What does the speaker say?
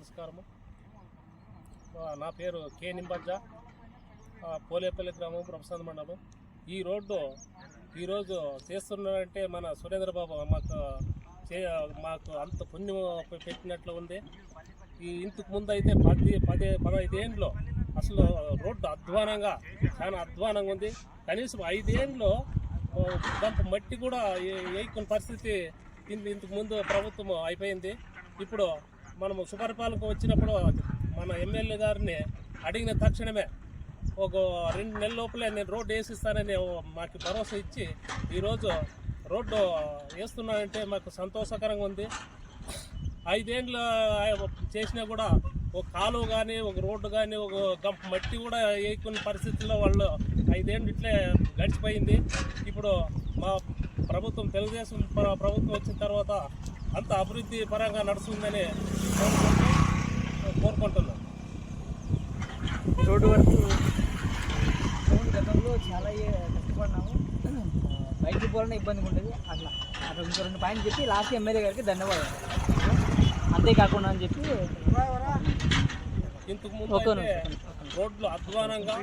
నమస్కారము. నా పేరు కే నింబజ్జ. పోలేపల్లి గ్రామం ప్రసాద్ మండలం. ఈ రోడ్డు ఈరోజు చేస్తున్నారంటే మన సురేంద్ర బాబు మాకు చే మాకు అంత పుణ్యం పెట్టినట్లు ఉంది. ఈ ఇంతకు ముందు అయితే పది పది పదహైదేండ్లో అసలు రోడ్డు అధ్వానంగా చాలా అధ్వానంగా ఉంది. కనీసం ఐదేండ్లో ఓ మట్టి కూడా వేయకున్న పరిస్థితి ఇంత ఇంతకు ముందు ప్రభుత్వం అయిపోయింది. ఇప్పుడు మనము సుపరిపాలనకు వచ్చినప్పుడు మన ఎమ్మెల్యే గారిని అడిగిన తక్షణమే ఒక రెండు నెలల లోపలే నేను రోడ్డు వేసిస్తానని మాకు భరోసా ఇచ్చి ఈరోజు రోడ్డు వేస్తున్నానంటే మాకు సంతోషకరంగా ఉంది. ఐదేండ్లు చేసినా కూడా ఒక కాలువ కానీ ఒక రోడ్డు కానీ ఒక గంప మట్టి కూడా వేయకున్న పరిస్థితుల్లో వాళ్ళు ఐదేండ్లు ఇట్లే గడిచిపోయింది. ఇప్పుడు మా ప్రభుత్వం తెలుగుదేశం ప్రభుత్వం వచ్చిన తర్వాత అంత అభివృద్ధి పరంగా నడుస్తుందని కోరుకుంటూ కోరుకుంటున్నాం. రోడ్డు వరకు రోడ్డు గతంలో చాలా కష్టపడినాము బయటికి పోవాలన్నా ఇబ్బందిగా ఉంటుంది అట్లా. అట్లా ఇంకో రెండు పాయింట్ చెప్పి లాస్ట్ ఎమ్మెల్యే గారికి ధన్యవాదాలు. అంతేకాకుండా అని చెప్పి ఇంతకు ముందు రోడ్లు అధ్వానంగా